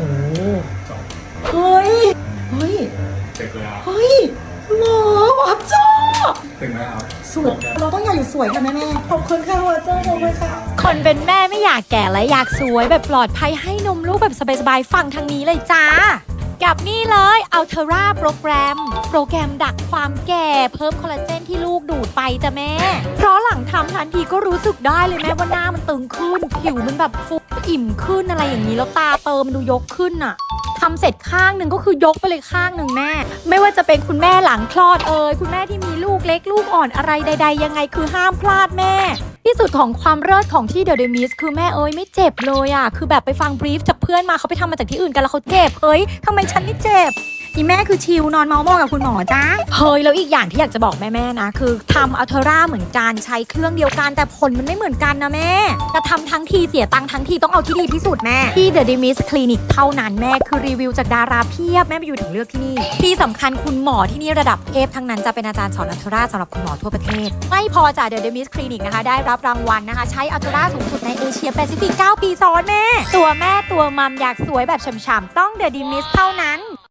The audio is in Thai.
โอ้จบเฮ้ย เฮ้ยเสร็จแล้วเฮ้ยหมอวัดจ้าถึงไหมครับสวยเราต้องอยากอยู่สวยค่ะแม่แม่ขอบคุณค่ะวัดจ้าขอบคุณค่ะคนเป็นแม่ไม่อยากแก่และอยากสวยแบบปลอดภัยให้นมลูกแบบสบายๆฟังทางนี้เลยจ้ากับนี่เลยอัลเทราโปรแกรม โปรแกรมดักความแก่ เพิ่มคอลลาเจนที่ลูกดูดไปจ้ะแม่ เพราะหลังทำทันทีก็รู้สึกได้เลยแม่ว่าหน้ามันตึงขึ้น ผิวมันแบบฟู อิ่มขึ้นอะไรอย่างนี้แล้วตาเติมมันดูยกขึ้นอะทำเสร็จข้างหนึ่งก็คือยกไปเลยข้างหนึ่งแม่ ไม่ว่าจะเป็นคุณแม่หลังคลอดเอ่ยคุณแม่ที่มีลูกเล็กลูกอ่อนอะไรใด ๆ ยังไงคือห้ามพลาดแม่ ที่สุดของความเลิศของที่เดอะเดมิสคือแม่เอ้ยไม่เจ็บเลยอะคือแบบไปฟังบรีฟจากเพื่อนมาเขาไปทำมาจากที่อื่นกันแล้วเขาเจ็บเอ้ยทำไมฉันไม่เจ็บ อีแม่คือชิลนอนเมาส์มอยกับคุณหมอจ้าเฮ้ยแล้วอีกอย่างที่อยากจะบอกแม่ๆนะ คือทำอัลเทอร่าเหมือนกันใช้เครื่องเดียวกัน แต่ผลมันไม่เหมือนกันนะแม่จะทำทั้งทีเสียตังค์ทั้งทีต้องเอาที่ดีที่สุดแม่ ที่ The Demis Clinic เท่านั้นแม่คือรีวิวจากดาราเพียบแม่ไปอยู่ถึงเลือกที่นี่ ที่สำคัญคุณหมอที่นี่ระดับเทพทั้งนั้นจะเป็นอาจารย์สอนอัลเทอร่าสำหรับคุณหมอทั่วประเทศ ไม่พอจาก The Demis Clinic นะคะได้รับรางวัลนะคะ ใช้อัลเทอร่าสูงสุดในเอเชียแปซิฟิก9ปีซ้อนแม่ ตัวแม่ตัวมัมอยากสวยแบบฉ่ำๆต้อง The Demis เท่านั้น